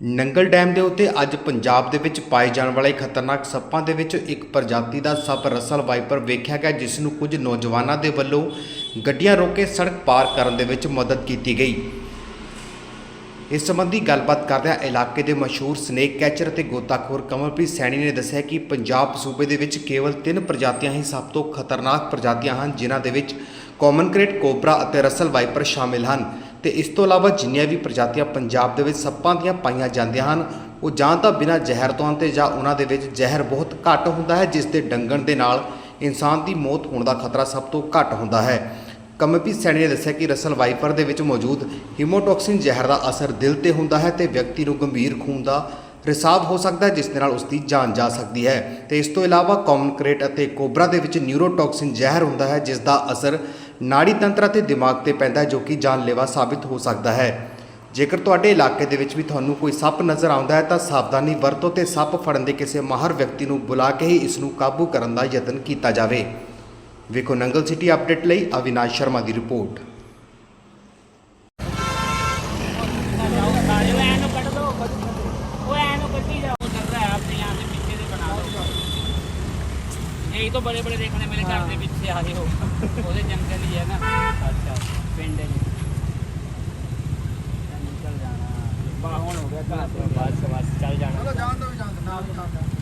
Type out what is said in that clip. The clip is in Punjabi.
ਨੰਗਲ ਡੈਮ ਦੇ ਉੱਤੇ ਅੱਜ ਪੰਜਾਬ ਦੇ ਵਿੱਚ ਪਾਏ ਜਾਣ ਵਾਲੇ ਖਤਰਨਾਕ ਸੱਪਾਂ ਦੇ ਵਿੱਚ ਇੱਕ ਪ੍ਰਜਾਤੀ ਦਾ ਸੱਪ ਰਸਲ ਵਾਈਪਰ ਵੇਖਿਆ ਗਿਆ, ਜਿਸ ਨੂੰ ਕੁਝ ਨੌਜਵਾਨਾਂ ਦੇ ਵੱਲੋਂ ਗੱਡੀਆਂ ਰੋਕ ਕੇ ਸੜਕ ਪਾਰ ਕਰਨ ਦੇ ਵਿੱਚ ਮਦਦ ਕੀਤੀ ਗਈ। ਇਸ ਸੰਬੰਧੀ ਗੱਲਬਾਤ ਕਰਦਿਆਂ ਇਲਾਕੇ ਦੇ ਮਸ਼ਹੂਰ ਸਨੇਕ ਕੈਚਰ ਅਤੇ ਗੋਤਾਖੋਰ ਕਮਲਪ੍ਰੀਤ ਸੈਣੀ ਨੇ ਦੱਸਿਆ ਕਿ ਪੰਜਾਬ ਸੂਬੇ ਦੇ ਵਿੱਚ ਕੇਵਲ ਤਿੰਨ ਪ੍ਰਜਾਤੀਆਂ ਹੀ ਸਭ ਤੋਂ ਖਤਰਨਾਕ ਪ੍ਰਜਾਤੀਆਂ ਹਨ, ਜਿਨ੍ਹਾਂ ਦੇ ਵਿੱਚ ਕਾਮਨ ਕ੍ਰੇਟ ਕੋਬਰਾ ਅਤੇ ਰਸਲ ਵਾਈਪਰ ਸ਼ਾਮਿਲ ਹਨ। ਤੇ ਇਸ ਤੋਂ ਇਲਾਵਾ ਜਿੰਨੀਆਂ ਵੀ ਪ੍ਰਜਾਤੀਆਂ ਪੰਜਾਬ ਦੇ ਵਿੱਚ ਸੱਪਾਂ ਦੀਆਂ ਪਾਈਆਂ ਜਾਂਦੀਆਂ ਹਨ, ਉਹ ਜਾਂ ਤਾਂ ਬਿਨਾਂ ਜ਼ਹਿਰ ਤੋਂ ਤੇ ਜਾਂ ਉਹਨਾਂ ਦੇ ਵਿੱਚ ਜ਼ਹਿਰ ਬਹੁਤ ਘੱਟ ਹੁੰਦਾ ਹੈ, ਜਿਸ ਦੇ ਡੰਗਣ ਦੇ ਨਾਲ ਇਨਸਾਨ ਦੀ ਮੌਤ ਹੋਣ ਦਾ ਖਤਰਾ ਸਭ ਤੋਂ ਘੱਟ ਹੁੰਦਾ ਹੈ। ਕਮਪੀ ਸੈਣੀ ਨੇ ਦੱਸਿਆ ਕਿ ਰਸਲ ਵਾਈਪਰ ਦੇ ਵਿੱਚ ਮੌਜੂਦ ਹੀਮੋਟੌਕਸਿਨ ਜ਼ਹਿਰ ਦਾ ਅਸਰ ਦਿਲ ਤੇ ਹੁੰਦਾ ਹੈ ਤੇ ਵਿਅਕਤੀ ਨੂੰ ਗੰਭੀਰ ਖੂਨ ਦਾ ਰਿਸਾਵ ਹੋ ਸਕਦਾ ਹੈ, ਜਿਸ ਦੇ ਨਾਲ ਉਸ ਦੀ ਜਾਨ ਜਾ ਸਕਦੀ ਹੈ। ਤੇ ਇਸ ਤੋਂ ਇਲਾਵਾ ਕਾਮਨਕ੍ਰੇਟ ਅਤੇ ਕੋਬਰਾ ਦੇ ਵਿੱਚ ਨਿਊਰੋਟੌਕਸਿਨ ਜ਼ਹਿਰ ਹੁੰਦਾ ਹੈ, ਜਿਸ ਦਾ ਅਸਰ ਨਾੜੀ ਤੰਤਰ ਅਤੇ ਦਿਮਾਗ ਤੇ ਪੈਂਦਾ ਹੈ, ਜੋ ਕਿ ਜਾਨਲੇਵਾ ਸਾਬਿਤ ਹੋ ਸਕਦਾ ਹੈ। ਜੇਕਰ ਤੁਹਾਡੇ ਇਲਾਕੇ ਦੇ ਵਿੱਚ ਵੀ ਤੁਹਾਨੂੰ ਕੋਈ ਸੱਪ ਨਜ਼ਰ ਆਉਂਦਾ ਹੈ, ਤਾਂ ਸਾਵਧਾਨੀ ਵਰਤੋ ਤੇ ਸੱਪ ਫੜਨ ਦੇ ਕਿਸੇ ਮਾਹਰ ਵਿਅਕਤੀ ਨੂੰ ਬੁਲਾ ਕੇ ਹੀ ਇਸ ਨੂੰ ਕਾਬੂ ਕਰਨ ਦਾ ਯਤਨ ਕੀਤਾ ਜਾਵੇ। ਵੇਖੋ ਨੰਗਲ ਸਿਟੀ ਅਪਡੇਟ ਲਈ ਅਵਿਨਾਸ਼ ਸ਼ਰਮਾ ਦੀ ਰਿਪੋਰਟ। यही तो बड़े बड़े देखने मेरे घर के पीछे आगे हो ਉਹਦੇ ਜੰਗਲ ਹੀ ਹੈ ਨਾ ਅੱਛਾ ਪਿੰਡ ਹੈ ਨਿਕਲ ਜਾਣਾ ਬਾਹਣ ਹੋ ਗਿਆ ਘਰ ਤੋਂ ਬਸ ਬਸ ਚੱਲ ਜਾਣਾ ਚਲੋ ਜਾਣ ਦੋ ਵੀ ਜਾਣ ਦੋ ਨਾਲ ਹੀ ਜਾਣ ਦੋ